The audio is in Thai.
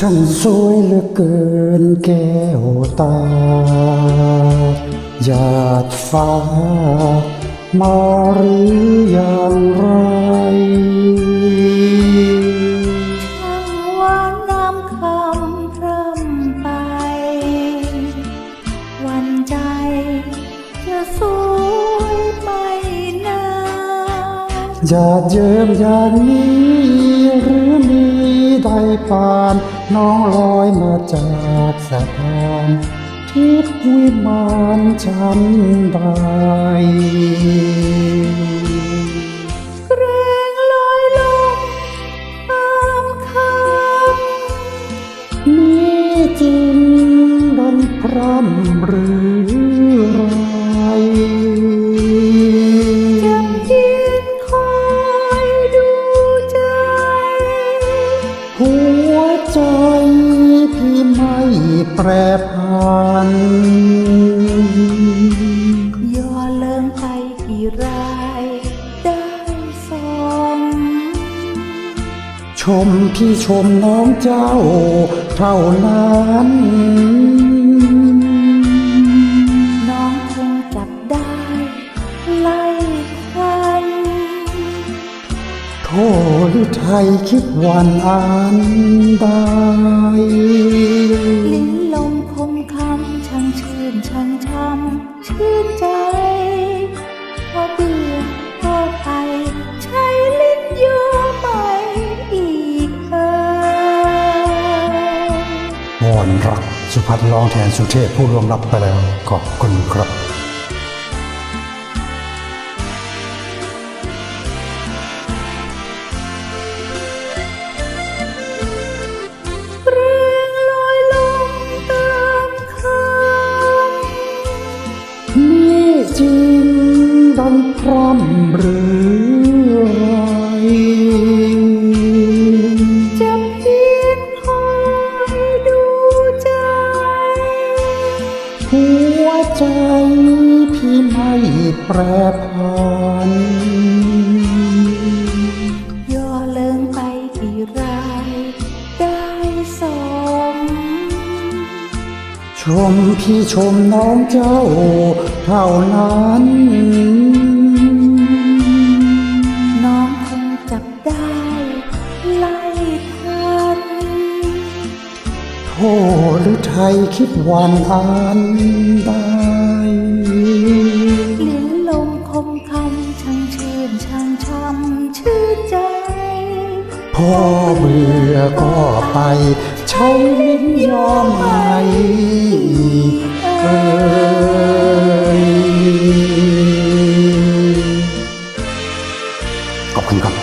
ช่างสวยเหลือเกินแก้วตาหยาดฟ้า มาหรืออย่างไร หยาดเยิ้มอย่างนี้หรือมีได้ปานน้องลอยมาจากสะพานทิพย์วิมานฉันใดเกรงลอยลงตามคำมีจริงดันพร่ำหรือ ใจพี่ไม่แปรผันย่อเลิงไปกี่รายได้สมชมพี่ชมน้องเจ้าเท่านั้นน้ โทษไทยคิดวันอันใดลิ้นลมคมคำช่างชื่นช่างช้ำชื่นใจ พอเบื่อก็ไปใช้ลิ้นโยใหม่อีกเอ่ยวอนรักสุพัฒน์ร้องแทนสุเทพผู้ล่วงลับไปแล้วขอบคุณครับ ปรผันย่อเลิงไปกี่รายได้สม ชมพี่ชมน้องเจ้าเท่านั้น น้องคงจับได้ไล่ทันโทษหรือไทยคิดวันอันใด ช้ำชื่อใจ พ่อเบื่อก็ไปชมยอมไหมเอ่ขอบคุณครับ